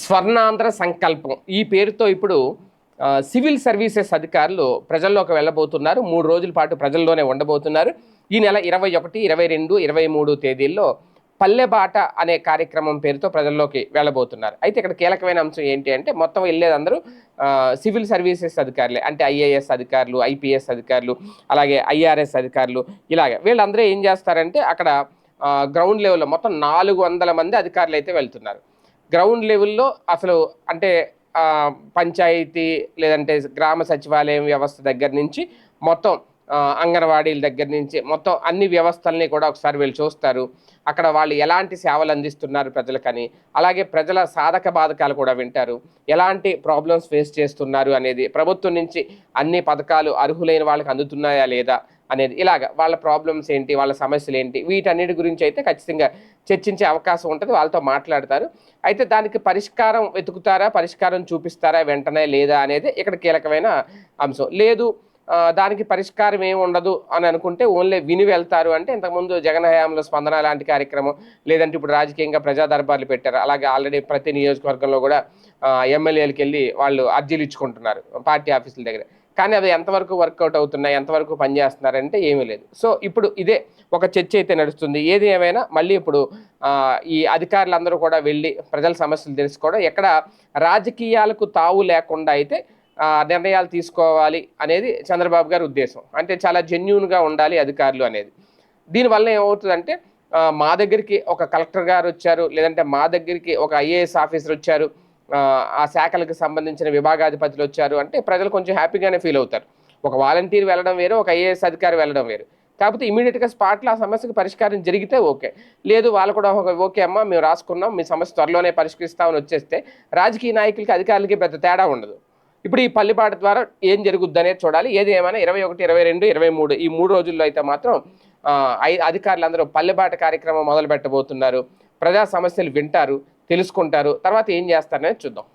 స్వర్ణాంధ్ర సంకల్పం. ఈ పేరుతో ఇప్పుడు సివిల్ సర్వీసెస్ అధికారులు ప్రజల్లోకి వెళ్ళబోతున్నారు. మూడు రోజుల పాటు ప్రజల్లోనే ఉండబోతున్నారు. ఈ నెల ఇరవై ఒకటి ఇరవై రెండు ఇరవై మూడు తేదీల్లో పల్లెబాట అనే కార్యక్రమం పేరుతో ప్రజల్లోకి వెళ్ళబోతున్నారు. అయితే ఇక్కడ కీలకమైన అంశం ఏంటి అంటే మొత్తం వెళ్ళేది అందరూ సివిల్ సర్వీసెస్ అధికారులే. అంటే ఐఏఎస్ అధికారులు ఐపీఎస్ అధికారులు అలాగే ఐఆర్ఎస్ అధికారులు ఇలాగే. వీళ్ళందరూ ఏం చేస్తారంటే అక్కడ గ్రౌండ్ లెవెల్లో మొత్తం నాలుగు వందల మంది అధికారులు అయితే వెళ్తున్నారు. గ్రౌండ్ లెవెల్లో అసలు అంటే పంచాయతీ లేదంటే గ్రామ సచివాలయం వ్యవస్థ దగ్గర నుంచి మొత్తం అంగన్వాడీల దగ్గర నుంచి మొత్తం అన్ని వ్యవస్థల్ని కూడా ఒకసారి వీళ్ళు చూస్తారు. అక్కడ వాళ్ళు ఎలాంటి సేవలు అందిస్తున్నారు ప్రజలకని. అలాగే ప్రజల సాధక బాధకాలు కూడా వింటారు. ఎలాంటి ప్రాబ్లమ్స్ ఫేస్ చేస్తున్నారు అనేది ప్రభుత్వం నుంచి అన్ని పథకాలు అర్హులైన వాళ్ళకి అందుతున్నాయా లేదా అనేది ఇలాగ వాళ్ళ ప్రాబ్లమ్స్ ఏంటి వాళ్ళ సమస్యలు ఏంటి వీటన్నిటి గురించి అయితే ఖచ్చితంగా చర్చించే అవకాశం ఉంటుంది వాళ్ళతో మాట్లాడతారు. అయితే దానికి పరిష్కారం వెతుకుతారా పరిష్కారం చూపిస్తారా వెంటనే లేదా అనేది ఇక్కడ కీలకమైన అంశం. లేదు దానికి పరిష్కారం ఏమి ఉండదు అని అనుకుంటే ఓన్లీ విని వెళ్తారు అంటే ఇంతకుముందు జగన్ హయాంలో స్పందన లాంటి కార్యక్రమం లేదంటే ఇప్పుడు రాజకీయంగా ప్రజా దర్బార్లు పెట్టారు. అలాగే ఆల్రెడీ ప్రతి నియోజకవర్గంలో కూడా ఎమ్మెల్యేలకు వెళ్ళి వాళ్ళు అర్జీలు ఇచ్చుకుంటున్నారు పార్టీ ఆఫీసుల దగ్గర. కానీ అవి ఎంతవరకు వర్కౌట్ అవుతున్నాయి ఎంతవరకు పనిచేస్తున్నారంటే ఏమీ లేదు. సో ఇప్పుడు ఇదే ఒక చర్చ అయితే నడుస్తుంది. ఏది ఏమైనా మళ్ళీ ఇప్పుడు ఈ అధికారులందరూ కూడా వెళ్ళి ప్రజల సమస్యలు తెలుసుకోవడం ఎక్కడ రాజకీయాలకు తావు లేకుండా అయితే నిర్ణయాలు తీసుకోవాలి అనేది చంద్రబాబు గారి ఉద్దేశం. అంటే చాలా జెన్యున్గా ఉండాలి అధికారులు అనేది. దీనివల్ల ఏమవుతుందంటే మా దగ్గరికి ఒక కలెక్టర్ గారు వచ్చారు లేదంటే మా దగ్గరికి ఒక ఐఏఎస్ ఆఫీసర్ వచ్చారు ఆ, శాఖలకు సంబంధించిన విభాగాధిపతులు వచ్చారు అంటే ప్రజలు కొంచెం హ్యాపీగానే ఫీల్ అవుతారు. ఒక వాలంటీర్ వెళ్ళడం వేరు ఒక ఐఏఎస్ అధికారి వెళ్ళడం వేరు. కాకపోతే ఇమీడియట్గా స్పాట్లో ఆ సమస్యకు పరిష్కారం జరిగితే ఓకే. లేదు వాళ్ళు కూడా ఒక ఓకే అమ్మా మేము రాసుకున్నాం మీ సమస్య త్వరలోనే పరిష్కరిస్తామని వచ్చేస్తే రాజకీయ నాయకులకి అధికారులకి పెద్ద తేడా ఉండదు. ఇప్పుడు ఈ పల్లిపాట ద్వారా ఏం జరుగుద్ది అనేది చూడాలి. ఏది ఏమైనా ఇరవై ఒకటి ఇరవై రెండు ఇరవై మూడు ఈ మూడు రోజుల్లో అయితే మాత్రం ఆ, అధికారులందరూ పల్లెబాట కార్యక్రమం మొదలు పెట్టబోతున్నారు ప్రజా సమస్యలు వింటారు. తెలుసుకుంటారు. తర్వాత ఏం చేస్తారనేది చూద్దాం.